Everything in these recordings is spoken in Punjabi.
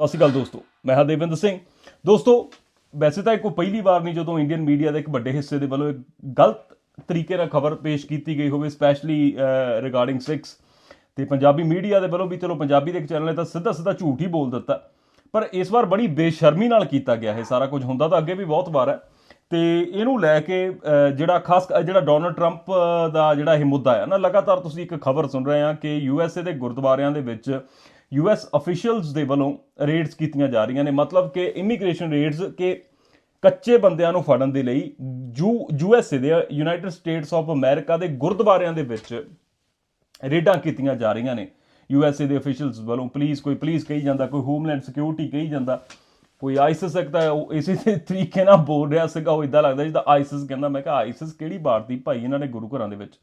ਸਤਿ ਸ਼੍ਰੀ ਅਕਾਲ ਦੋਸਤੋ, ਮੈਂ ਹਾਂ ਦੇਵਿੰਦਰ ਸਿੰਘ। ਦੋਸਤੋ, ਵੈਸੇ ਤਾਂ ਇਹ ਕੋਈ ਪਹਿਲੀ ਵਾਰ ਨਹੀਂ ਜਦੋਂ ਇੰਡੀਅਨ ਮੀਡੀਆ ਦੇ ਇੱਕ ਵੱਡੇ ਹਿੱਸੇ ਦੇ ਵੱਲੋਂ ਇੱਕ ਗਲਤ ਤਰੀਕੇ ਨਾਲ ਖਬਰ ਪੇਸ਼ ਕੀਤੀ ਗਈ ਹੋਵੇ ਸਪੈਸ਼ਲੀ ਰਿਗਾਰਡਿੰਗ 6 ਤੇ ਪੰਜਾਬੀ ਮੀਡੀਆ ਦੇ ਵੱਲੋਂ ਵੀ ਚਲੋ ਪੰਜਾਬੀ ਦੇ ਇੱਕ ਚੈਨਲ ਨੇ ਤਾਂ ਸਿੱਧਾ ਸਿੱਧਾ ਝੂਠ ਹੀ ਬੋਲ ਦਿੱਤਾ। ਪਰ ਇਸ ਵਾਰ ਬੜੀ ਬੇਸ਼ਰਮੀ ਨਾਲ ਕੀਤਾ ਗਿਆ ਇਹ ਸਾਰਾ ਕੁਝ। ਹੁੰਦਾ ਤਾਂ ਅੱਗੇ ਵੀ ਬਹੁਤ ਵਾਰ ਹੈ। ਤੇ ਇਹਨੂੰ ਲੈ ਕੇ ਜਿਹੜਾ ਖਾਸ ਜਿਹੜਾ ਡੋਨਲਡ ਟਰੰਪ ਦਾ ਜਿਹੜਾ ਇਹ ਮੁੱਦਾ ਹੈ ਨਾ, ਲਗਾਤਾਰ ਤੁਸੀਂ ਇੱਕ ਖਬਰ ਸੁਣ ਰਹੇ ਆ ਕਿ ਯੂਐਸਏ ਦੇ ਗੁਰਦੁਆਰਿਆਂ ਦੇ ਵਿੱਚ ਯੂਐਸ ਅਫੀਸ਼ੀਅਲਸ ਦੇ ਵੱਲੋਂ ਰੇਡਸ ਕੀਤੀਆਂ ਜਾ ਰਹੀਆਂ ਨੇ। ਮਤਲਬ ਕਿ ਇਮੀਗ੍ਰੇਸ਼ਨ ਰੇਡਸ ਕਿ ਕੱਚੇ ਬੰਦਿਆਂ ਨੂੰ ਫੜਨ ਦੇ ਲਈ ਯੂ ਯੂਐਸਏ ਦੇ ਯੂਨਾਈਟਿਡ ਸਟੇਟਸ ਆਫ ਅਮਰੀਕਾ ਦੇ ਗੁਰਦੁਆਰਿਆਂ ਦੇ ਵਿੱਚ ਰੇਡਾਂ ਕੀਤੀਆਂ ਜਾ ਰਹੀਆਂ ਨੇ। ਯੂਐਸਏ ਦੇ ਅਫੀਸ਼ੀਅਲਸ ਵੱਲੋਂ ਪੁਲਿਸ ਕੋਈ ਪੁਲਿਸ ਕਹੀ ਜਾਂਦਾ, ਕੋਈ ਹੋਮਲੈਂਡ ਸਿਕਿਉਰਿਟੀ ਕਹੀ ਜਾਂਦਾ, ਕੋਈ ਆਈਸਿਸ ਸਕਦਾ ਉਹ ਇਸੇ ਤਰੀਕੇ ਨਾਲ ਬੋਲ ਰਿਹਾ ਸੀਗਾ, ਉਹ ਇਦਾਂ ਲੱਗਦਾ ਜਿੱਦਾਂ ਆਈਸਿਸ ਕਹਿੰਦਾ, ਮੈਂ ਕਿਹਾ ਆਈਸਿਸ ਕਿਹੜੀ ਬਾੜਦੀ ਭਾਈ ਇਹਨਾਂ ਨੇ ਗੁਰੂ ਘਰਾਂ ਦੇ ਵਿੱਚ।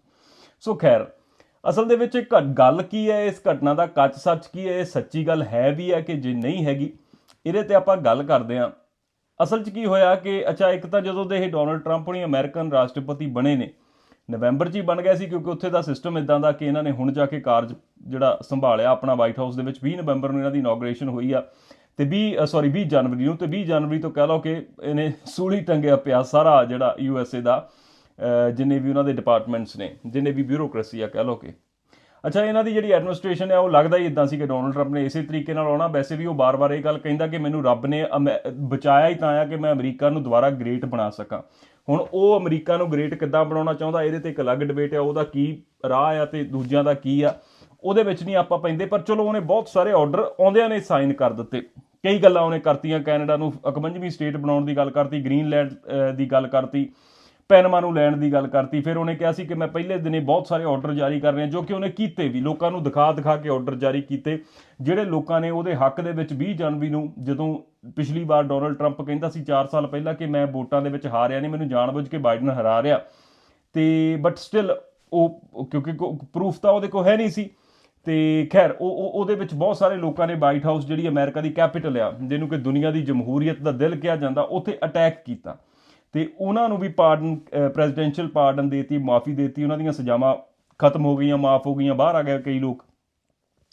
ਸੋ ਖੈਰ ਅਸਲ ਦੇ ਵਿੱਚ ਇੱਕ ਗੱਲ ਕੀ ਹੈ? ਇਸ ਘਟਨਾ ਦਾ ਕੱਚ ਸੱਚ ਕੀ ਹੈ? ਇਹ ਸੱਚੀ ਗੱਲ ਹੈ ਵੀ ਹੈ ਕਿ ਜੇ ਨਹੀਂ ਹੈਗੀ, ਇਹਦੇ ਤੇ ਆਪਾਂ ਗੱਲ ਕਰਦੇ ਹਾਂ। ਅਸਲ 'ਚ ਕੀ ਹੋਇਆ ਕਿ, ਅੱਛਾ, ਇੱਕ ਤਾਂ ਜਦੋਂ ਦੇ ਇਹ ਡੋਨਲਡ ਟਰੰਪ ਹੁਣੀ ਅਮਰੀਕਨ ਰਾਸ਼ਟਰਪਤੀ ਬਣੇ ਨੇ ਨਵੰਬਰ 'ਚ ਹੀ ਬਣ ਗਿਆ ਸੀ ਕਿਉਂਕਿ ਉੱਥੇ ਦਾ ਸਿਸਟਮ ਇਦਾਂ ਦਾ ਕਿ ਇਹਨਾਂ ਨੇ ਹੁਣ ਜਾ ਕੇ ਕਾਰਜ ਜਿਹੜਾ ਸੰਭਾਲਿਆ ਆਪਣਾ ਵਾਈਟ ਹਾਊਸ ਦੇ ਵਿੱਚ 20 ਨਵੰਬਰ ਨੂੰ ਇਹਨਾਂ ਦੀ ਇਨੋਗ੍ਰੇਸ਼ਨ ਹੋਈ ਆ ਤੇ 20 ਸੌਰੀ 20 ਜਨਵਰੀ ਨੂੰ ਤੇ 20 ਜਨਵਰੀ ਤੋਂ ਕਹਿ ਲਓ ਕਿ ਇਹਨੇ ਸੂਲੀ ਟੰਗਿਆ ਪਿਆ ਸਾਰਾ ਜਿਹੜਾ ਯੂਐਸਏ ਦਾ। ਜਿੰਨੇ ਵੀ ਉਹਨਾਂ ਦੇ ਡਿਪਾਰਟਮੈਂਟਸ ਨੇ, ਜਿੰਨੇ ਵੀ ਬਿਊਰੋਕ੍ਰੇਸੀ ਆ, ਕਹਿ ਲਓ ਕਿ। ਅੱਛਾ, ਇਹਨਾਂ ਦੀ ਜਿਹੜੀ ਐਡਮਿਨਿਸਟ੍ਰੇਸ਼ਨ ਹੈ ਉਹ ਲੱਗਦਾ ਹੀ ਇਦਾਂ ਸੀ ਕਿ ਡੋਨਲਡ ਟਰੰਪ ਨੇ ਇਸੇ ਤਰੀਕੇ ਨਾਲ ਆਉਣਾ। ਵੈਸੇ ਵੀ ਉਹ ਬਾਰ-ਬਾਰ ਇਹ ਗੱਲ ਕਹਿੰਦਾ ਕਿ ਮੈਨੂੰ ਰੱਬ ਨੇ ਅਮੈ- ਬਚਾਇਆ ਹੀ ਤਾਂ ਆ ਕਿ ਮੈਂ ਅਮਰੀਕਾ ਨੂੰ ਦੁਬਾਰਾ ਗ੍ਰੇਟ ਬਣਾ ਸਕਾਂ। ਹੁਣ ਉਹ ਅਮਰੀਕਾ ਨੂੰ ਗ੍ਰੇਟ ਕਿੱਦਾਂ ਬਣਾਉਣਾ ਚਾਹੁੰਦਾ, ਇਹਦੇ ਤੇ ਇੱਕ ਅਲੱਗ ਡਿਬੇਟ ਆ, ਉਹਦਾ ਕੀ ਰਾਹ ਆ ਤੇ ਦੂਜਿਆਂ ਦਾ ਕੀ ਆ, ਉਹਦੇ ਵਿੱਚ ਨਹੀਂ ਆਪਾਂ ਪੈਂਦੇ, ਪਰ ਚਲੋ ਉਹਨੇ ਬਹੁਤ ਸਾਰੇ ਆਰਡਰ ਆਉਂਦਿਆਂ ਨੇ ਸਾਈਨ ਕਰ ਦਿੱਤੇ। ਕਈ ਗੱਲਾਂ ਉਹਨੇ ਕਰਤੀਆਂ, ਕੈਨੇਡਾ ਨੂੰ 51ਵੀਂ ਸਟੇਟ ਬਣਾਉਣ ਦੀ ਗੱਲ ਕਰਤੀ ਗ੍ਰੀਨਲੈਂਡ ਦੀ ਗੱਲ ਕਰਤੀ। ਪੈਨਮਾ ਨੂੰ ਲੈਣ ਦੀ ਗੱਲ ਕਰਤੀ। ਫਿਰ ਉਹਨੇ ਕਿਹਾ ਸੀ ਕਿ ਮੈਂ ਪਹਿਲੇ ਦਿਨੇ ਬਹੁਤ ਸਾਰੇ ਆਰਡਰ ਜਾਰੀ ਕਰ ਰਿਹਾ ਜੋ ਕਿ ਉਹਨੇ ਕੀਤੇ ਵੀ, ਲੋਕਾਂ ਨੂੰ ਦਿਖਾ ਦਿਖਾ ਕੇ ਆਰਡਰ ਜਾਰੀ ਕੀਤੇ। ਜਿਹੜੇ ਲੋਕਾਂ ਨੇ ਉਹਦੇ ਹੱਕ ਦੇ ਵਿੱਚ 20 ਜਨਵਰੀ ਨੂੰ ਜਦੋਂ ਪਿਛਲੀ ਵਾਰ ਡੋਨਲਡ ਟਰੰਪ ਕਹਿੰਦਾ ਸੀ 4 ਸਾਲ ਪਹਿਲਾਂ ਕਿ ਮੈਂ ਵੋਟਾਂ ਦੇ ਵਿੱਚ ਹਾਰਿਆ ਨਹੀਂ, ਮੈਨੂੰ ਜਾਣਬੁੱਝ ਕੇ ਬਾਈਡਨ ਹਰਾ ਰਿਹਾ। ਤੇ ਬਟ ਸਟਿਲ ਉਹ, ਕਿਉਂਕਿ ਪ੍ਰੂਫ ਤਾਂ ਉਹਦੇ ਕੋਲ ਹੈ ਨਹੀਂ ਸੀ। ਤੇ ਖੈਰ, ਉਹ, ਉਹ- ਉਹਦੇ ਵਿੱਚ ਬਹੁਤ ਸਾਰੇ ਲੋਕਾਂ ਨੇ ਵਾਈਟ ਹਾਊਸ ਜਿਹੜੀ ਅਮਰੀਕਾ ਦੀ ਕੈਪੀਟਲ ਆ, ਜਿਹਨੂੰ ਕਿ ਦੁਨੀਆ ਦੀ ਜਮਹੂਰੀਅਤ ਦਾ ਦਿਲ ਕਿਹਾ ਜਾਂਦਾ, ਉੱਥੇ ਅਟੈਕ ਕੀਤਾ। ਤੇ ਉਹਨਾਂ ਨੂੰ ਵੀ ਪਾਰਡਨ ਪ੍ਰੈਜ਼ੀਡੈਂਸ਼ੀਅਲ ਪਾਰਡਨ ਦੇਤੀ, ਮਾਫੀ ਦੇਤੀ, ਉਹਨਾਂ ਦੀਆਂ ਸਜ਼ਾਵਾਂ ਖਤਮ ਹੋ ਗਈਆਂ, ਮਾਫ ਹੋ ਗਈਆਂ, ਬਾਹਰ ਆ ਗਏ ਕਈ ਲੋਕ।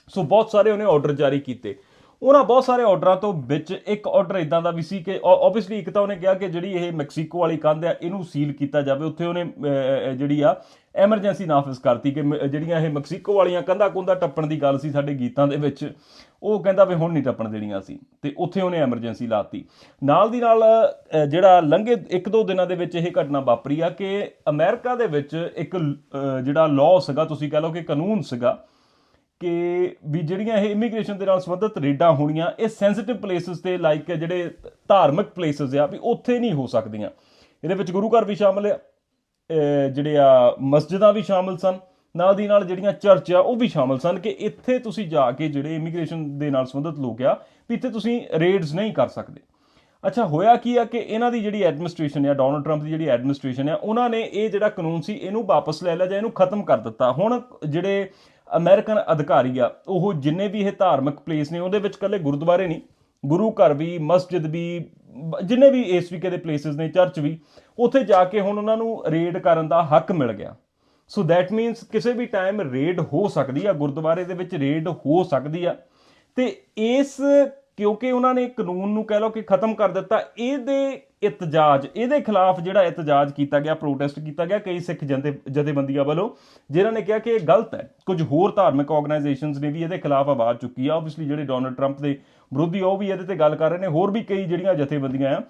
ਸੋ ਬਹੁਤ ਸਾਰੇ ਉਹਨੇ ਆਰਡਰ ਜਾਰੀ ਕੀਤੇ। ਉਹਨਾਂ ਬਹੁਤ ਸਾਰੇ ਆਰਡਰਾਂ ਤੋਂ ਵਿੱਚ ਇੱਕ ਆਰਡਰ ਇਦਾਂ ਦਾ ਵੀ ਸੀ ਕਿ ਆਬਵੀਅਸਲੀ ਇੱਕ ਤਾਂ ਉਹਨੇ ਕਿਹਾ ਕਿ ਜਿਹੜੀ ਇਹ ਮੈਕਸੀਕੋ ਵਾਲੀ ਕੰਧ ਆ, ਇਹਨੂੰ ਸੀਲ ਕੀਤਾ ਜਾਵੇ। ਉੱਥੇ ਉਹਨੇ ਜਿਹੜੀ ਆ ਐਮਰਜੈਂਸੀ ਨਾਫਿਜ਼ ਕਰਤੀ ਕਿ ਮ- ਜਿਹੜੀਆਂ ਇਹ ਮੈਕਸੀਕੋ ਵਾਲੀਆਂ ਕੰਧਾਂ ਕੁੰਧਾਂ ਟੱਪਣ ਦੀ ਗੱਲ ਸੀ ਸਾਡੇ ਗੀਤਾਂ ਦੇ ਵਿੱਚ। ਉਹ ਕਹਿੰਦਾ ਵੀ ਹੁਣ ਨਹੀਂ ਟੱਪਣ ਦੇਣੀਆਂ ਸੀ ਤੇ ਉੱਥੇ ਉਹਨੇ ਐਮਰਜੈਂਸੀ ਲਾਤੀ। ਨਾਲ ਦੀ ਨਾਲ ਜਿਹੜਾ ਲੰਘੇ ਇੱਕ ਦੋ ਦਿਨਾਂ ਦੇ ਵਿੱਚ ਇਹ ਘਟਨਾ ਵਾਪਰੀ ਆ ਕਿ ਅਮਰੀਕਾ ਦੇ ਵਿੱਚ ਇੱਕ ਜਿਹੜਾ ਲਾਅ ਸੀਗਾ, ਤੁਸੀਂ ਕਹ ਲਓ ਕਿ ਕਾਨੂੰਨ ਸੀਗਾ, ਕਿ ਵੀ ਜਿਹੜੀਆਂ ਇਹ ਇਮੀਗ੍ਰੇਸ਼ਨ ਦੇ ਨਾਲ ਸੰਬੰਧਿਤ ਰੇਡਾਂ ਹੋਣੀਆਂ, ਇਹ ਸੈਂਸਿਟਿਵ ਪਲੇਸਿਸ ਤੇ ਲਾਈਕ ਜਿਹੜੇ ਧਾਰਮਿਕ ਪਲੇਸਿਸ ਆ, ਵੀ ਉੱਥੇ ਨਹੀਂ ਹੋ ਸਕਦੀਆਂ। ਇਹਦੇ ਵਿੱਚ ਗੁਰੂ ਘਰ ਵੀ ਸ਼ਾਮਲ ਆ ਜਿਹੜੇ ਆ ਮਸਜਿਦਾਂ ਵੀ ਸ਼ਾਮਲ ਸਨ। ਨਾਲ ਦੀ ਨਾਲ ਜਿਹੜੀਆਂ ਚਰਚ ਆ, ਉਹ ਵੀ ਸ਼ਾਮਲ ਸਨ ਕਿ ਇੱਥੇ ਤੁਸੀਂ ਜਾ ਕੇ ਜਿਹੜੇ ਇਮੀਗ੍ਰੇਸ਼ਨ ਦੇ ਨਾਲ ਸੰਬੰਧਿਤ ਲੋਕ ਆ, ਵੀ ਇੱਥੇ ਤੁਸੀਂ ਰੇਡਸ ਨਹੀਂ ਕਰ ਸਕਦੇ। ਅੱਛਾ, ਹੋਇਆ ਕੀ ਆ ਕਿ ਇਹਨਾਂ ਦੀ ਜਿਹੜੀ ਐਡਮਿਨਿਸਟ੍ਰੇਸ਼ਨ ਆ ਡੋਨਲਡ ਟਰੰਪ ਦੀ ਜਿਹੜੀ ਐਡਮਿਨਿਸਟ੍ਰੇਸ਼ਨ ਆ, ਉਹਨਾਂ ਨੇ ਇਹ ਜਿਹੜਾ ਕਾਨੂੰਨ ਸੀ, ਇਹਨੂੰ ਵਾਪਸ ਲੈ ਲਿਆ ਜਾਂ ਇਹਨੂੰ ਖਤਮ ਕਰ ਦਿੱਤਾ। ਹੁਣ ਜਿਹੜੇ ਅਮਰੀਕਨ ਅਧਿਕਾਰੀ ਆ, ਉਹ ਜਿੰਨੇ ਵੀ ਇਹ ਧਾਰਮਿਕ ਪਲੇਸ ਨੇ, ਉਹਦੇ ਵਿੱਚ ਕੱਲੇ ਗੁਰਦੁਆਰੇ ਨਹੀਂ। ਗੁਰੂ ਘਰ ਵੀ, ਮਸਜਿਦ ਵੀ ਜਿੰਨੇ ਵੀ ਇਸ ਤਰੀਕੇ ਦੇ ਪਲੇਸਿਸ ਨੇ, ਚਰਚ ਵੀ, ਉੱਥੇ ਜਾ ਕੇ ਹੁਣ ਉਹਨਾਂ ਨੂੰ ਰੇਡ ਕਰਨ ਦਾ ਹੱਕ ਮਿਲ ਗਿਆ। ਸੋ ਦੈਟ ਮੀਨਸ ਕਿਸੇ ਵੀ ਟਾਈਮ ਰੇਡ ਹੋ ਸਕਦੀ ਆ, ਗੁਰਦੁਆਰੇ ਦੇ ਵਿੱਚ ਰੇਡ ਹੋ ਸਕਦੀ ਆ। ਤੇ ਇਸ ਕਿਉਂਕਿ ਉਹਨਾਂ ਨੇ ਕਾਨੂੰਨ ਨੂੰ ਕਹਿ ਲਓ ਕਿ ਖਤਮ ਕਰ ਦਿੱਤਾ, ਇਹਦੇ ਇਤਜਾਜ, ਇਹਦੇ ਖਿਲਾਫ ਜਿਹੜਾ ਇਤਜਾਜ ਕੀਤਾ ਗਿਆ ਪ੍ਰੋਟੈਸਟ ਕੀਤਾ ਗਿਆ ਕਈ ਸਿੱਖ ਜੰਦੇ ਜਥੇਬੰਦੀਆਂ ਵੱਲੋਂ, ਜਿਨ੍ਹਾਂ ਨੇ ਕਿਹਾ ਕਿ ਇਹ ਗਲਤ ਹੈ। ਕੁਝ ਹੋਰ ਧਾਰਮਿਕ ਆਰਗੇਨਾਈਜੇਸ਼ਨਸ ਨੇ ਵੀ ਇਹਦੇ ਖਿਲਾਫ ਆਵਾਜ਼ ਚੁੱਕੀ ਆ। ਆਬਵੀਅਸਲੀ ਜਿਹੜੇ ਡੋਨਲਡ ਟਰੰਪ ਦੇ ਵਿਰੋਧੀ ਆ, ਉਹ ਵੀ ਇਹਦੇ ਤੇ ਗੱਲ ਕਰ ਰਹੇ ਨੇ। ਹੋਰ ਵੀ ਕਈ ਜਿਹੜੀਆਂ ਜਥੇਬੰਦੀਆਂ ਆ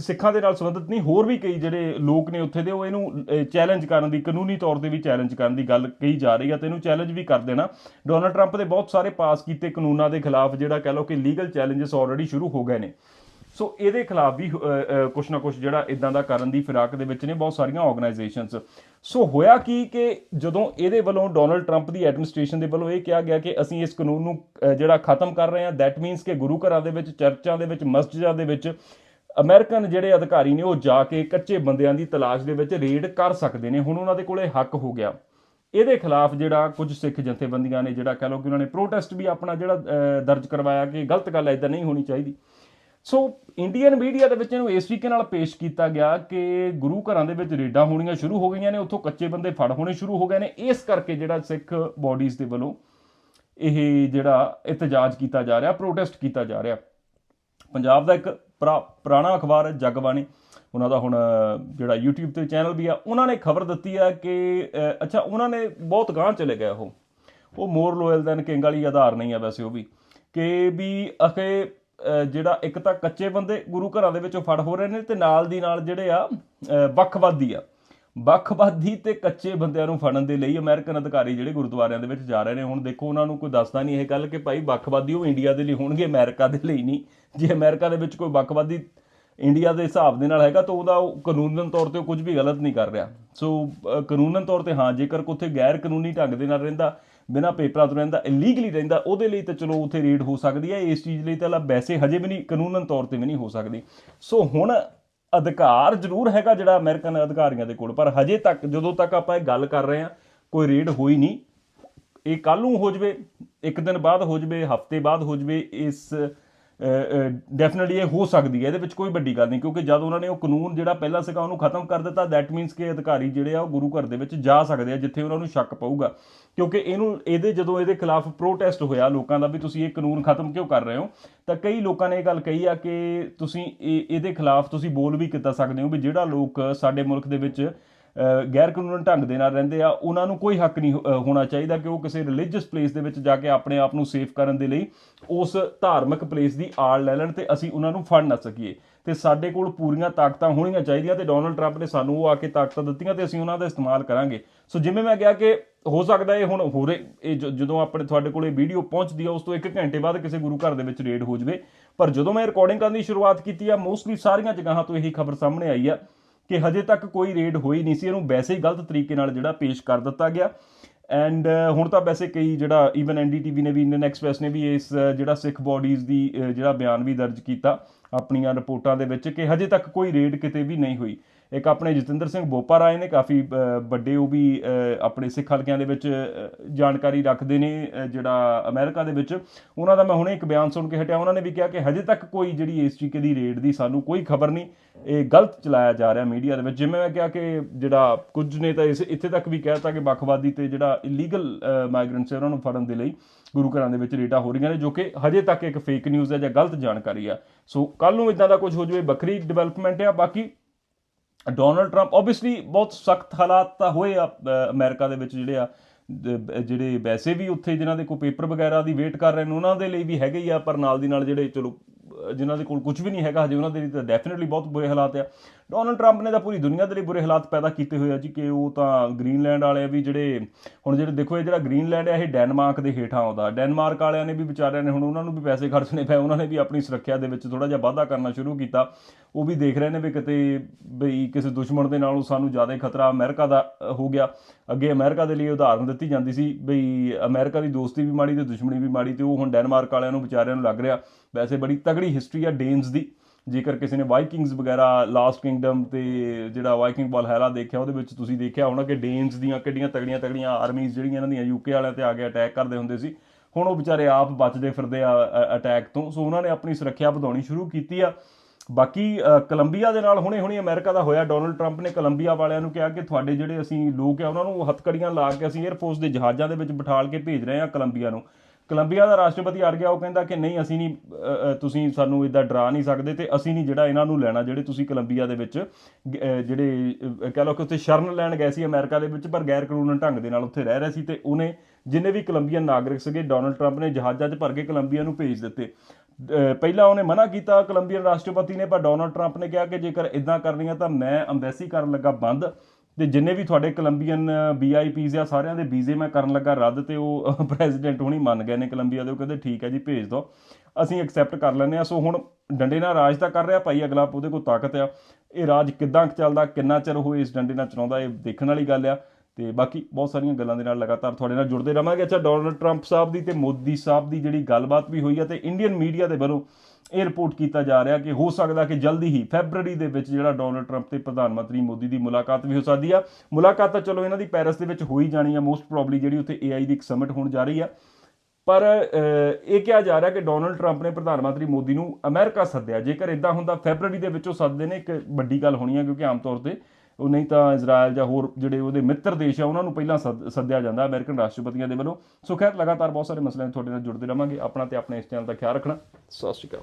ਸਿੱਖਾਂ ਦੇ ਨਾਲ ਸੰਬੰਧਿਤ ਨਹੀਂ, ਹੋਰ ਵੀ ਕਈ ਜਿਹੜੇ ਲੋਕ ਨੇ ਉੱਥੇ ਦੇ, ਉਹ ਇਹਨੂੰ ਚੈਲੰਜ ਕਰਨ ਦੀ, ਕਾਨੂੰਨੀ ਤੌਰ ਤੇ ਵੀ ਚੈਲੰਜ ਕਰਨ ਦੀ ਗੱਲ ਕਹੀ ਜਾ ਰਹੀ ਆ ਤੇ ਇਹਨੂੰ ਚੈਲੰਜ ਵੀ ਕਰ ਦੇਣਾ। ਡੋਨਲਡ ਟਰੰਪ ਦੇ ਬਹੁਤ ਸਾਰੇ ਪਾਸ ਕੀਤੇ ਕਾਨੂੰਨਾਂ ਦੇ ਖਿਲਾਫ ਜਿਹੜਾ ਕਹਿ ਲਓ ਕਿ ਲੀਗਲ ਚੈਲੰਜਸ ਆਲਰੇਡੀ ਸ਼ੁਰੂ ਹੋ ਗਏ ਨੇ। ਸੋ ਇਹਦੇ ਖਿਲਾਫ ਵੀ ਕੁਛ ਨਾ ਕੁਛ ਜਿਹੜਾ ਇਦਾਂ ਦਾ ਕਰਨ ਦੀ ਫਿਰਾਕ ਦੇ ਵਿੱਚ ਨੇ ਬਹੁਤ ਸਾਰੀਆਂ ਆਰਗੇਨਾਈਜੇਸ਼ਨਸ ਸੋ ਹੋਇਆ ਕੀ ਕਿ ਜਦੋਂ ਇਹਦੇ ਵੱਲੋਂ ਡੋਨਲਡ ਟਰੰਪ ਦੀ ਐਡਮਿਨਿਸਟ੍ਰੇਸ਼ਨ ਦੇ ਵੱਲੋਂ ਇਹ ਕਿਹਾ ਗਿਆ ਕਿ ਅਸੀਂ ਇਸ ਕਾਨੂੰਨ ਨੂੰ ਜਿਹੜਾ ਖਤਮ ਕਰ ਰਹੇ ਹਾਂ ਦੈਟ ਮੀਨਸ ਕਿ ਗੁਰੂ ਘਰਾਂ ਦੇ ਵਿੱਚ, ਚਰਚਾਂ ਦੇ ਵਿੱਚ, ਮਸਜਿਦਾਂ ਦੇ ਵਿੱਚ ਅਮਰੀਕਨ ਜਿਹੜੇ ਅਧਿਕਾਰੀ ਨੇ ਉਹ ਜਾ ਕੇ ਕੱਚੇ ਬੰਦਿਆਂ ਦੀ ਤਲਾਸ਼ ਦੇ ਵਿੱਚ ਰੇਡ ਕਰ ਸਕਦੇ ਨੇ। ਹੁਣ ਉਹਨਾਂ ਦੇ ਕੋਲੇ ਹੱਕ ਹੋ ਗਿਆ। ਇਹਦੇ ਖਿਲਾਫ ਜਿਹੜਾ ਕੁਝ ਸਿੱਖ ਜਥੇਬੰਦੀਆਂ ਨੇ ਜਿਹੜਾ ਕਹ ਲਓ ਕਿ ਉਹਨਾਂ ਨੇ ਪ੍ਰੋਟੈਸਟ ਵੀ ਆਪਣਾ ਜਿਹੜਾ ਦਰਜ ਕਰਵਾਇਆ ਕਿ ਗਲਤ ਗੱਲ ਐ ਇਦਾਂ ਨਹੀਂ ਹੋਣੀ ਚਾਹੀਦੀ। ਸੋ ਇੰਡੀਅਨ ਮੀਡੀਆ ਦੇ ਵਿੱਚ ਇਹਨੂੰ ਇਸ ਤਰੀਕੇ ਨਾਲ ਪੇਸ਼ ਕੀਤਾ ਗਿਆ ਕਿ ਗੁਰੂ ਘਰਾਂ ਦੇ ਵਿੱਚ ਰੇਡਾਂ ਹੋਣੀਆਂ ਸ਼ੁਰੂ ਹੋ ਗਈਆਂ ਨੇ, ਉੱਥੋਂ ਕੱਚੇ ਬੰਦੇ ਫੜ ਹੋਣੇ ਸ਼ੁਰੂ ਹੋ ਗਏ ਨੇ। ਇਸ ਕਰਕੇ ਜਿਹੜਾ ਸਿੱਖ ਬਾਡੀਜ਼ ਦੇ ਵੱਲੋਂ ਇਹ ਜਿਹੜਾ ਇਤਜਾਜ ਕੀਤਾ ਜਾ ਰਿਹਾ ਪ੍ਰੋਟੈਸਟ ਕੀਤਾ ਜਾ ਰਿਹਾ। ਪੰਜਾਬ ਦਾ ਇੱਕ ਪੁਰਾ- ਪੁਰਾਣਾ ਅਖਬਾਰ ਹੈ ਜਗਬਾਣੀ। ਉਹਨਾਂ ਦਾ ਹੁਣ ਜਿਹੜਾ YouTube ਤੇ ਚੈਨਲ ਵੀ ਆ ਉਹਨਾਂ ਨੇ ਖਬਰ ਦਿੱਤੀ ਆ ਕਿ ਅੱਛਾ ਉਹਨਾਂ ਨੇ ਬਹੁਤ ਗਾਂਹ ਚਲੇ ਗਏ ਉਹ। ਉਹ ਮੋਰ ਲੋਇਲ ਦੈਨ ਕਿੰਗ ਵਾਲੀ ਆਧਾਰ ਨਹੀਂ ਆ ਵੈਸੇ ਉਹ ਵੀ। ਕਿ ਵੀ ਅਖੇ ਅ, ਜਿਹੜਾ ਇੱਕ ਤਾਂ ਕੱਚੇ ਬੰਦੇ ਗੁਰੂ ਘਰਾਂ ਦੇ ਵਿੱਚੋਂ ਫੜ ਹੋ ਰਹੇ ਨੇ ਤੇ ਨਾਲ ਦੀ ਨਾਲ ਜਿਹੜੇ ਆ ਵੱਖਵਾਦੀ ਆ। ਵੱਖਵਾਦੀ ਤੇ ਕੱਚੇ ਬੰਦਿਆਂ ਨੂੰ ਫੜਨ ਦੇ ਲਈ ਅਮਰੀਕਨ ਅਧਿਕਾਰੀ ਜਿਹੜੇ ਗੁਰਦੁਆਰਿਆਂ ਦੇ ਵਿੱਚ ਜਾ ਰਹੇ ਨੇ ਹੁਣ ਦੇਖੋ ਉਹਨਾਂ ਨੂੰ ਕੋਈ ਦੱਸਦਾ ਨਹੀਂ ਇਹ ਗੱਲ ਕਿ ਭਾਈ ਵੱਖਵਾਦੀ ਉਹ ਇੰਡੀਆ ਦੇ ਲਈ ਹੋਣਗੇ ਅਮਰੀਕਾ ਦੇ ਲਈ ਨਹੀਂ। ਜੇ ਅਮਰੀਕਾ ਦੇ ਵਿੱਚ ਕੋਈ ਵੱਖਵਾਦੀ ਇੰਡੀਆ ਦੇ ਹਿਸਾਬ ਦੇ ਨਾਲ ਹੈਗਾ ਤਾਂ ਉਹਦਾ ਉਹ ਕਾਨੂੰਨਨ ਤੌਰ ਤੇ ਉਹ ਕੁਝ ਵੀ ਗਲਤ ਨਹੀਂ ਕਰ ਰਿਹਾ। ਸੋ ਅ, ਕਾਨੂੰਨਨ ਤੌਰ ਤੇ ਹਾਂ ਜੇਕਰ ਕੋਈ ਉੱਥੇ ਗੈਰ ਕਾਨੂੰਨੀ ਢੰਗ ਦੇ ਨਾਲ ਰਹਿੰਦਾ ਬਿਨਾਂ ਪੇਪਰਾਂ ਤੋਂ ਰਹਿੰਦਾ ਇਲੀਗਲੀ ਰਹਿੰਦਾ ਉਹਦੇ ਲਈ ਤਾਂ ਚਲੋ ਉੱਥੇ ਰੇਡ ਹੋ ਸਕਦੀ ਹੈ। ਇਸ ਚੀਜ਼ ਲਈ ਤਾਂ ਲਾ ਵੈਸੇ ਹਜੇ ਵੀ ਨਹੀਂ ਕਾਨੂੰਨਨ ਤੌਰ ਤੇ ਵੀ ਨਹੀਂ ਹੋ ਸਕਦੀ। ਸੋ ਹੁਣ ਅਧਿਕਾਰ ਜ਼ਰੂਰ ਹੈਗਾ ਜਿਹੜਾ ਅਮਰੀਕਨ ਅਧਿਕਾਰੀਆਂ ਦੇ ਕੋਲ, ਪਰ ਹਜੇ ਤੱਕ, ਜਦੋਂ ਤੱਕ ਆਪਾਂ ਇਹ ਗੱਲ ਕਰ ਰਹੇ ਹਾਂ, ਕੋਈ ਰੇਡ ਹੋਈ ਨਹੀਂ। ਇਹ ਕੱਲ ਨੂੰ ਹੋ ਜਵੇ, ਇੱਕ ਦਿਨ ਬਾਅਦ ਹੋ ਜਵੇ, ਹਫ਼ਤੇ ਬਾਅਦ ਹੋ ਜਵੇ, ਇਸ ਡੈਫੀਨਿਟਲੀ ਇਹ ਹੋ ਸਕਦੀ ਹੈ, ਇਹਦੇ ਵਿੱਚ ਕੋਈ ਵੱਡੀ ਗੱਲ ਨਹੀਂ, ਕਿਉਂਕਿ ਜਦ ਉਹਨਾਂ ਨੇ ਉਹ ਕਾਨੂੰਨ ਜਿਹੜਾ ਪਹਿਲਾਂ ਸੀਗਾ ਉਹਨੂੰ ਖਤਮ ਕਰ ਦਿੱਤਾ ਦੈਟ ਮੀਨਸ ਕਿ ਅਧਿਕਾਰੀ ਜਿਹੜੇ ਆ ਉਹ ਗੁਰੂ ਘਰ ਦੇ ਵਿੱਚ ਜਾ ਸਕਦੇ ਆ, ਜਿੱਥੇ ਉਹਨਾਂ ਨੂੰ ਸ਼ੱਕ ਪਊਗਾ। ਕਿਉਂਕਿ ਇਹਨੂੰ, ਇਹਦੇ ਜਦੋਂ ਇਹਦੇ ਖਿਲਾਫ ਪ੍ਰੋਟੈਸਟ ਹੋਇਆ ਲੋਕਾਂ ਦਾ ਵੀ ਤੁਸੀਂ ਇਹ ਕਾਨੂੰਨ ਖਤਮ ਕਿਉਂ ਕਰ ਰਹੇ ਹੋ, ਤਾਂ ਕਈ ਲੋਕਾਂ ਨੇ ਇਹ ਗੱਲ ਕਹੀ ਆ ਕਿ ਤੁਸੀਂ ਇਹ, ਇਹਦੇ ਖਿਲਾਫ ਤੁਸੀਂ ਬੋਲ ਵੀ ਕੀਤਾ ਸਕਦੇ ਹੋ ਵੀ ਜਿਹੜਾ ਲੋਕ ਸਾਡੇ ਮੁਲਕ ਦੇ ਵਿੱਚ ਗੈਰ ਕਾਨੂੰਨੀ ਢੰਗ ਦੇ ਨਾਲ ਰਹਿੰਦੇ ਆ, ਉਹਨਾਂ ਨੂੰ ਕੋਈ ਹੱਕ ਨਹੀਂ ਹੋਣਾ ਚਾਹੀਦਾ ਕਿ ਉਹ ਕਿਸੇ ਰਿਲੀਜੀਅਸ ਪਲੇਸ ਦੇ ਵਿੱਚ ਜਾ ਕੇ ਆਪਣੇ ਆਪ ਨੂੰ ਸੇਫ ਕਰਨ ਦੇ ਲਈ ਉਸ ਧਾਰਮਿਕ ਪਲੇਸ ਦੀ ਆੜ ਲੈ ਲੈਣ ਤੇ ਅਸੀਂ ਉਹਨਾਂ ਨੂੰ ਫੜ ਨਾ ਸਕੀਏ। ਤੇ ਸਾਡੇ ਕੋਲ ਪੂਰੀਆਂ ਤਾਕਤਾਂ ਹੋਣੀਆਂ ਚਾਹੀਦੀਆਂ ਤੇ ਡੋਨਲਡ ਟਰੰਪ ਨੇ ਸਾਨੂੰ ਉਹ ਆ ਕੇ ਤਾਕਤਾਂ ਦਿੱਤੀਆਂ ਤੇ ਅਸੀਂ ਉਹਨਾਂ ਦਾ ਇਸਤੇਮਾਲ ਕਰਾਂਗੇ। ਸੋ ਜਿਵੇਂ ਮੈਂ ਕਿਹਾ ਕਿ ਹੋ ਸਕਦਾ ਇਹ ਹੁਣ ਹੋਰੇ, ਇਹ ਜ- ਜਦੋਂ ਆਪਣੇ ਤੁਹਾਡੇ ਕੋਲ ਇਹ ਵੀਡੀਓ ਪਹੁੰਚਦੀ ਆ, ਉਸ ਤੋਂ 1 ਘੰਟੇ ਬਾਅਦ ਕਿਸੇ ਗੁਰੂ ਘਰ ਦੇ ਵਿੱਚ ਰੇਡ ਹੋ ਜਵੇ। ਪਰ ਜਦੋਂ ਮੈਂ ਰਿਕਾਰਡਿੰਗ ਕਰਨ ਦੀ ਸ਼ੁਰੂਆਤ ਕੀਤੀ ਆ ਮੋਸਟਲੀ ਸਾਰੀਆਂ ਜਗ੍ਹਾਵਾਂ ਤੋਂ ਇਹੀ ਖਬਰ ਸਾਹਮਣੇ ਆਈ ਆ। ਕਿ ਹਜੇ ਤੱਕ ਕੋਈ ਰੇਡ ਹੋਈ ਨਹੀਂ ਸੀ। ਇਹਨੂੰ ਵੈਸੇ ਹੀ ਗਲਤ ਤਰੀਕੇ ਨਾਲ ਜਿਹੜਾ ਪੇਸ਼ ਕਰ ਦਿੱਤਾ ਗਿਆ। ਐਂਡ ਹੁਣ ਤਾਂ ਵੈਸੇ ਕਈ ਜਿਹੜਾ ਈਵਨ ਐਨਡੀਟੀਵੀ ਨੇ ਵੀ ਇੰਡੀਅਨ ਐਕਸਪ੍ਰੈਸ ਨੇ ਵੀ ਇਸ ਜਿਹੜਾ ਸਿੱਖ ਬਾਡੀਜ਼ ਦੀ ਜਿਹੜਾ ਬਿਆਨ ਵੀ ਦਰਜ ਕੀਤਾ ਆਪਣੀਆਂ ਰਿਪੋਰਟਾਂ ਦੇ ਵਿੱਚ ਕਿ ਹਜੇ ਤੱਕ ਕੋਈ ਰੇਡ ਕਿਤੇ ਵੀ ਨਹੀਂ ਹੋਈ। ਇੱਕ ਆਪਣੇ ਜਤਿੰਦਰ ਸਿੰਘ ਬੋਪਾ ਰਾਏ ਨੇ ਕਾਫੀ ਵੱਡੇ ਉਹ ਵੀ ਆਪਣੇ ਸਿੱਖ ਹਲਕਿਆਂ ਦੇ ਵਿੱਚ ਜਾਣਕਾਰੀ ਰੱਖਦੇ ਨੇ ਜਿਹੜਾ ਅਮਰੀਕਾ ਦੇ ਵਿੱਚ। ਉਹਨਾਂ ਦਾ ਮੈਂ ਹੁਣੇ ਇੱਕ ਬਿਆਨ ਸੁਣ ਕੇ ਹਟਿਆ। ਉਹਨਾਂ ਨੇ ਵੀ ਕਿਹਾ ਕਿ ਹਜੇ ਤੱਕ ਕੋਈ ਜਿਹੜੀ ਇਸ ਚੀਕੇ ਦੀ ਰੇਡ ਦੀ ਸਾਨੂੰ ਕੋਈ ਖਬਰ ਨਹੀਂ, ਇਹ ਗਲਤ ਚਲਾਇਆ ਜਾ ਰਿਹਾ ਮੀਡੀਆ ਦੇ ਵਿੱਚ। ਜਿਵੇਂ ਮੈਂ ਕਿਹਾ ਕਿ ਜਿਹੜਾ ਕੁਝ ਨੇ ਤਾਂ ਇਸ, ਇੱਥੇ ਤੱਕ ਵੀ ਕਹਿਤਾ ਕਿ ਵੱਖਵਾਦੀ ਤੇ ਜਿਹੜਾ ਇਲੀਗਲ ਮਾਈਗ੍ਰੈਂਟਸ ਹੈ ਉਹਨਾਂ ਨੂੰ ਫੜਨ ਦੇ ਲਈ ਗੁਰੂ ਘਰਾਂ ਦੇ ਵਿੱਚ ਰੇਡਾਂ ਹੋ ਰਹੀਆਂ ਨੇ, ਜੋ ਕਿ ਹਜੇ ਤੱਕ ਇੱਕ ਫੇਕ ਨਿਊਜ਼ ਹੈ ਜਾਂ ਗਲਤ ਜਾਣਕਾਰੀ ਆ ਸੋ ਕੱਲ ਨੂੰ ਇਦਾਂ ਦਾ ਕੁਝ ਹੋ ਜਾਵੇ, ਵੱਖਰੀ ਡਿਵੈਲਪਮੈਂਟ ਆ। ਬਾਕੀ ਡੋਨਲਡ ਟਰੰਪ ਆਬਵੀਅਸਲੀ ਬਹੁਤ ਸਖਤ ਹਾਲਾਤ ਤਾਂ ਹੋਏ ਆ ਅ, ਅਮਰੀਕਾ ਦੇ ਵਿੱਚ ਜਿਹੜੇ ਆ ਜਿਹੜੇ ਵੈਸੇ ਵੀ ਉੱਥੇ ਜਿਨ੍ਹਾਂ ਦੇ ਕੋਈ ਪੇਪਰ ਵਗੈਰਾ ਦੀ ਵੇਟ ਕਰ ਰਹੇ ਨੇ ਉਹਨਾਂ ਦੇ ਲਈ ਵੀ ਹੈਗੇ ਹੀ ਆ ਪਰ ਨਾਲ ਦੀ ਨਾਲ ਜਿਹੜੇ ਚਲੋ ਅ, ਜਿਨ੍ਹਾਂ ਦੇ ਕੋਲ ਕੁਝ ਵੀ ਨਹੀਂ ਹੈਗਾ ਹਜੇ ਉਹਨਾਂ ਦੇ ਲਈ ਤਾਂ ਡੈਫੀਨਿਟਲੀ ਬਹੁਤ ਬੁਰੇ ਹਾਲਾਤ ਆ। ਡੋਨਲਡ ਟਰੰਪ ਨੇ ਤਾਂ ਪੂਰੀ ਦੁਨੀਆ ਦੇ ਲਈ ਬੁਰੇ ਹਾਲਾਤ ਪੈਦਾ ਕੀਤੇ ਹੋਏ ਆ ਜੀ, ਕਿ ਉਹ ਤਾਂ ਗ੍ਰੀਨਲੈਂਡ ਵਾਲੇ ਵੀ ਜਿਹੜੇ, ਹੁਣ ਜਿਹੜੇ ਦੇਖੋ ਇਹ ਜਿਹੜਾ ਗ੍ਰੀਨਲੈਂਡ ਹੈ ਇਹ ਡੈਨਮਾਰਕ ਦੇ ਹੇਠਾਂ ਆਉਂਦਾ। ਡੈਨਮਾਰਕ ਵਾਲਿਆਂ ਨੇ ਵੀ ਵਿਚਾਰਿਆਂ ਨੇ ਹੁਣ ਉਹਨਾਂ ਨੂੰ ਵੀ ਪੈਸੇ ਖਰਚਣੇ ਪਏ, ਉਹਨਾਂ ਨੇ ਵੀ ਆਪਣੀ ਸੁਰੱਖਿਆ ਦੇ ਵਿੱਚ ਥੋੜਾ ਜਿਹਾ ਵਾਧਾ ਕਰਨਾ ਸ਼ੁਰੂ ਕੀਤਾ। ਉਹ ਵੀ ਦੇਖ ਰਹੇ ਨੇ ਵੀ ਕਿਤੇ ਬਈ ਕਿਸੇ ਦੁਸ਼ਮਣ ਦੇ ਨਾਲੋਂ ਸਾਨੂੰ ਜ਼ਿਆਦਾ ਖਤਰਾ ਅਮਰੀਕਾ ਦਾ ਹੋ ਗਿਆ। ਅੱਗੇ ਅਮਰੀਕਾ ਦੇ ਲਈ ਉਦਾਹਰਨ ਦਿੱਤੀ ਜਾਂਦੀ ਸੀ ਬਈ ਅਮਰੀਕਾ ਦੀ ਦੋਸਤੀ ਵੀ ਮਾੜੀ ਤੇ ਦੁਸ਼ਮਣੀ ਵੀ ਮਾੜੀ ਤੇ ਉਹ ਹੁਣ ਡੈਨਮਾਰਕ ਵਾਲਿਆਂ ਨੂੰ ਵਿਚਾਰਿਆਂ ਨੂੰ ਲੱਗ ਰਿਹਾ। ਵੈਸੇ ਬੜੀ ਤਗੜੀ ਹਿਸਟਰੀ ਆ ਡੇਨਸ ਦੀ। ਜੇਕਰ ਕਿਸੇ ਨੇ ਵਾਈਕਿੰਗਸ ਵਗੈਰਾ ਲਾਸਟ ਕਿੰਗਡਮ ਤੇ ਜਿਹੜਾ ਵਾਈਕਿੰਗ ਵਾਲਹੈਲਾ ਦੇਖਿਆ, ਉਹਦੇ ਵਿੱਚ ਤੁਸੀਂ ਦੇਖਿਆ ਹੋਣਾ ਕਿ ਡੇਨਸ ਦੀਆਂ ਕਿੱਡੀਆਂ ਤਗੜੀਆਂ ਤਗੜੀਆਂ ਆਰਮੀਜ਼ ਜਿਹੜੀਆਂ ਇਹਨਾਂ ਦੀਆਂ ਯੂਕੇ ਵਾਲਿਆਂ ਤੇ ਆ ਕੇ ਅਟੈਕ ਕਰਦੇ ਹੁੰਦੇ ਸੀ। ਹੁਣ ਉਹ ਵਿਚਾਰੇ ਆਪ ਬਚਦੇ ਫਿਰਦੇ ਆ ਅਟੈਕ ਤੋਂ। ਸੋ ਉਹਨਾਂ ਨੇ ਆਪਣੀ ਸੁਰੱਖਿਆ ਵਧਾਉਣੀ ਸ਼ੁਰੂ ਕੀਤੀ ਆ। ਬਾਕੀ ਕੋਲੰਬੀਆ ਦੇ ਨਾਲ ਹੁਣੇ ਹੁਣੇ ਅਮਰੀਕਾ ਦਾ ਹੋਇਆ। ਡੋਨਲਡ ਟਰੰਪ ਨੇ ਕੋਲੰਬੀਆ ਵਾਲਿਆਂ ਨੂੰ ਕਿਹਾ ਕਿ ਤੁਹਾਡੇ ਜਿਹੜੇ ਅਸੀਂ ਲੋਕ ਆ, ਉਹਨਾਂ ਨੂੰ ਹੱਥਕੜੀਆਂ ਲਾ ਕੇ ਅਸੀਂ 에ਅਰਫੋਰਸ ਦੇ ਜਹਾਜ਼ਾਂ ਦੇ ਵਿੱਚ ਬਿਠਾਲ ਕੇ ਭੇਜ ਰਹੇ ਹਾਂ ਕੋਲੰਬੀਆ ਨੂੰ। ਕੋਲੰਬੀਆ ਦਾ ਰਾਸ਼ਟਰਪਤੀ ਆ ਗਿਆ ਉਹ ਕਹਿੰਦਾ ਕਿ ਨਹੀਂ ਅਸੀਂ ਨਹੀਂ ਤੁਸੀਂ ਸਾਨੂੰ ਇਦਾਂ ਡਰਾ ਨਹੀਂ ਸਕਦੇ ਤੇ ਅਸੀਂ ਨਹੀਂ ਜਿਹੜਾ ਇਹਨਾਂ ਨੂੰ ਲੈਣਾ ਜਿਹੜੇ ਤੁਸੀਂ ਕੋਲੰਬੀਆ ਦੇ ਵਿੱਚ ਜਿਹੜੇ ਅ, ਕਹਿ ਲਓ ਕਿ ਉੱਥੇ ਸ਼ਰਨ ਲੈਣ ਗਏ ਸੀ ਅਮਰੀਕਾ ਦੇ ਵਿੱਚ ਪਰ ਗੈਰ ਕਾਨੂੰਨੀ ਢੰਗ ਦੇ ਨਾਲ ਉੱਥੇ ਰਹਿ ਰਹੇ ਸੀ ਤੇ ਉਹਨੇ ਜਿੰਨੇ ਵੀ ਕੋਲੰਬੀਅਨ ਨਾਗਰਿਕ ਸੀਗੇ ਡੋਨਲਡ ਟਰੰਪ ਨੇ ਜਹਾਜ਼ਾਂ 'ਚ ਭਰ ਕੇ ਕੋਲੰਬੀਆ ਨੂੰ ਭੇਜ ਦਿੱਤੇ। ਪਹਿਲਾਂ ਉਹਨੇ ਮਨਾ ਕੀਤਾ ਕੋਲੰਬੀਅਨ ਰਾਸ਼ਟਰਪਤੀ ਨੇ ਪਰ ਡੋਨਲਡ ਟਰੰਪ ਨੇ ਕਿਹਾ ਕਿ ਜੇਕਰ ਇਦਾਂ ਕਰਨੀਆਂ ਤਾਂ ਮੈਂ ਅੰਬੈਸੀ ਕਰਨ ਲੱਗਾ ਬੰਦ। ਤੇ ਜਿੰਨੇ ਵੀ ਤੁਹਾਡੇ ਕੋਲੰਬੀਅਨ ਵੀਆਈਪੀਜ਼ ਆ, ਸਾਰਿਆਂ ਦੇ ਵੀਜ਼ੇ ਮੈਂ ਕਰਨ ਲੱਗਾ, ਰੱਦ ਤੇ ਉਹ ਪ੍ਰੈਜ਼ੀਡੈਂਟ ਹੁਣੀ ਮੰਨ ਗਏ ਨੇ ਕੋਲੰਬੀਆ ਦੇ, ਉਹ ਕਹਿੰਦੇ ਠੀਕ ਹੈ ਜੀ, ਭੇਜ ਦਿਓ। ਅਸੀਂ ਐਕਸੈਪਟ ਕਰ ਲੈਂਦੇ ਆ ਸੋ ਹੁਣ ਡੰਡੇ ਨਾਲ ਰਾਜ ਤਾਂ ਕਰ ਰਿਹਾ, ਭਾਈ ਅਗਲਾ ਉਹਦੇ ਕੋਲ ਤਾਕਤ ਆ। ਇਹ ਰਾਜ ਕਿੱਦਾਂ ਕੁ ਚੱਲਦਾ, ਕਿੰਨਾ ਚਿਰ ਉਹ ਇਸ ਡੰਡੇ ਨਾਲ ਚਲਾਉਂਦਾ, ਇਹ ਦੇਖਣ ਵਾਲੀ ਗੱਲ ਆ। ਤੇ ਬਾਕੀ ਬਹੁਤ ਸਾਰੀਆਂ ਗੱਲਾਂ ਦੇ ਨਾਲ ਲਗਾਤਾਰ ਤੁਹਾਡੇ ਨਾਲ ਜੁੜਦੇ ਰਵਾਂਗੇ। ਅੱਛਾ ਡੋਨਲਡ ਟਰੰਪ ਸਾਹਿਬ ਦੀ ਤੇ ਮੋਦੀ ਸਾਹਿਬ ਦੀ ਜਿਹੜੀ ਗੱਲਬਾਤ ਵੀ ਹੋਈ ਆ ਤੇ ਇੰਡੀਅਨ ਮੀਡੀਆ ਦੇ ਵੱਲੋਂ ਇਹ ਰਿਪੋਰਟ ਕੀਤਾ ਜਾ ਰਿਹਾ ਕਿ ਹੋ ਸਕਦਾ ਕਿ ਜਲਦੀ ਹੀ ਫੈਬਰੂਅਰੀ ਦੇ ਵਿੱਚ ਜਿਹੜਾ ਡੋਨਲਡ ਟਰੰਪ ਤੇ ਪ੍ਰਧਾਨ ਮੰਤਰੀ ਮੋਦੀ ਦੀ ਮੁਲਾਕਾਤ ਵੀ ਹੋ ਸਕਦੀ ਆ। ਮੁਲਾਕਾਤ ਤਾਂ ਚਲੋ ਇਹਨਾਂ ਦੀ ਪੈਰਿਸ ਦੇ ਵਿੱਚ ਹੋ ਹੀ ਜਾਣੀ ਆ ਮੋਸਟ ਪ੍ਰੋਬਬਲੀ ਜਿਹੜੀ ਉੱਥੇ AI ਦੀ ਇੱਕ ਸਮਿਟ ਹੋਣ ਜਾ ਰਹੀ ਆ। ਪਰ ਇਹ ਕਿਹਾ ਜਾ ਰਿਹਾ ਕਿ ਡੋਨਲਡ ਟਰੰਪ ਨੇ ਪ੍ਰਧਾਨ ਮੰਤਰੀ ਮੋਦੀ ਨੂੰ ਅਮਰੀਕਾ ਸੱਦਿਆ। ਜੇਕਰ ਇਦਾਂ ਹੁੰਦਾ ਫੈਬਰੂਅਰੀ ਦੇ ਵਿੱਚ ਉਹ ਸੱਦਦੇ ਨੇ, ਇੱਕ ਵੱਡੀ ਗੱਲ ਹੋਣੀ ਆ ਕਿਉਂਕਿ ਆਮ ਤੌਰ ਤੇ ਉਹ ਨਹੀਂ ਤਾਂ ਇਜ਼ਰਾਈਲ ਜਾਂ ਹੋਰ ਜਿਹੜੇ ਉਹਦੇ ਮਿੱਤਰ ਦੇਸ਼ ਆ, ਉਹਨਾਂ ਨੂੰ ਪਹਿਲਾਂ ਸੱਦ- ਸੱਦਿਆ ਜਾਂਦਾ ਅਮਰੀਕਨ ਰਾਸ਼ਟਰਪਤੀਆਂ ਦੇ ਵੱਲੋਂ। ਸੋ ਖੈਰ, ਲਗਾਤਾਰ ਬਹੁਤ ਸਾਰੇ ਮਸਲਿਆਂ ਤੁਹਾਡੇ ਨਾਲ ਜੁੜਦੇ ਰਵਾਂਗੇ। ਆਪਣਾ ਤੇ ਆਪਣੇ ਇਸ ਚੈਨਲ ਦਾ ਖਿਆਲ ਰੱਖਣਾ। ਸਤਿ ਸ਼੍ਰੀ ਅਕਾਲ।